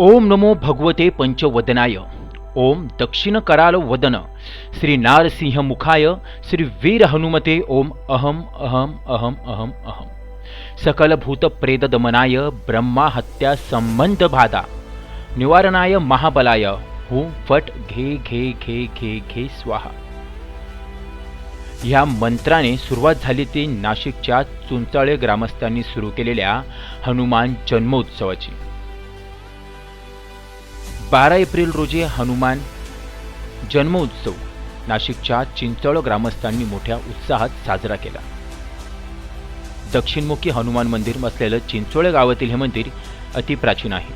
ओम नमो भगवते पंचवदनाय। ओम दक्षिण कराल वदन। श्री नारसिंह मुखाय। श्री वीर हनुमते। ओम अहम अहम अहम अहम अहम। सकल भूत प्रेत दमनाय। ब्रह्मा हत्या संबंध भादा निवारणाय महाबलाय। हू फट घे घे घे घे घे स्वाहा। ह्या मंत्राने सुरुवात झाली ती नाशिकच्या चुंचाळे ग्रामस्थांनी सुरू केलेल्या हनुमान जन्मोत्सवाची. बारा एप्रिल रोजी हनुमान जन्मोत्सव नाशिकच्या चिंचळ ग्रामस्थांनी मोठ्या उत्साहात साजरा केला. दक्षिणमुखी हनुमान मंदिर असलेलं चिंचोळे गावातील हे मंदिर अतिप्राचीन आहे.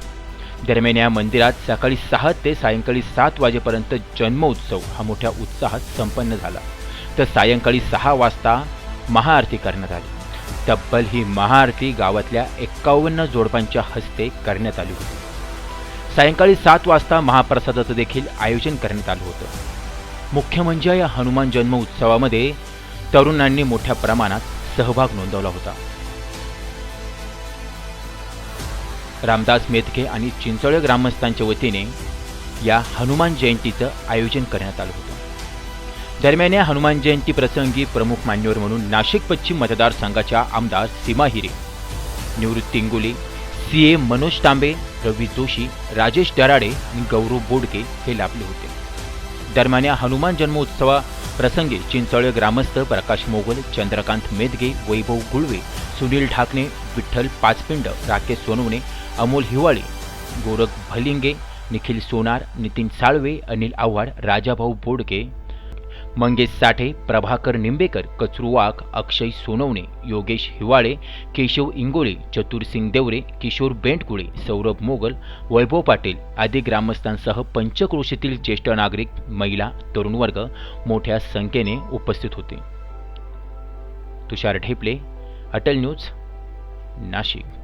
दरम्यान या मंदिरात सकाळी सहा ते सायंकाळी सात वाजेपर्यंत जन्मोत्सव हा मोठ्या उत्साहात संपन्न झाला. तर सायंकाळी सहा वाजता महाआरती करण्यात आली. तब्बल ही महाआरती गावातल्या एक्कावन्न जोडपांच्या हस्ते करण्यात आली होती. सायंकाळी सात वाजता महाप्रसादाचं देखील आयोजन करण्यात आलं होतं. मुख्य म्हणजे या हनुमान जन्म उत्सवामध्ये तरुणांनी मोठ्या प्रमाणात सहभाग नोंदवला होता. रामदास मेथके आणि चिंचोळे ग्रामस्थांच्या वतीने या हनुमान जयंतीचं आयोजन करण्यात आलं होतं. दरम्यान या हनुमान जयंती प्रसंगी प्रमुख मान्यवर म्हणून नाशिक पश्चिम मतदारसंघाच्या आमदार सीमा हिरे निवृत्ती इंगोले सी ए मनोज तांबे रवी जोशी राजेश दराडे आणि गौरव बोडके हे लाभले होते. दरम्यान या हनुमान जन्मोत्सवा प्रसंगी चिंचोळे ग्रामस्थ प्रकाश मोगल चंद्रकांत मेदगे वैभव गुळवे सुनील ढाकणे विठ्ठल पाचपिंड राकेश सोनवणे अमोल हिवाळे गोरख भलिंगे निखिल सोनार नितीन साळवे अनिल आव्हाड राजाभाऊ बोडके मंगेश साठे प्रभाकर निंबेकर कचरू अक्षय सोनवणे योगेश हिवाळे केशव इंगोळे चतुरसिंग देवरे किशोर बेंटकुळे सौरभ मोगल वैभव पाटील आदी ग्रामस्थांसह पंचक्रोशीतील ज्येष्ठ नागरिक महिला तरुण वर्ग मोठ्या संख्येने उपस्थित होते. तुषार ढेपले अटल न्यूज नाशिक.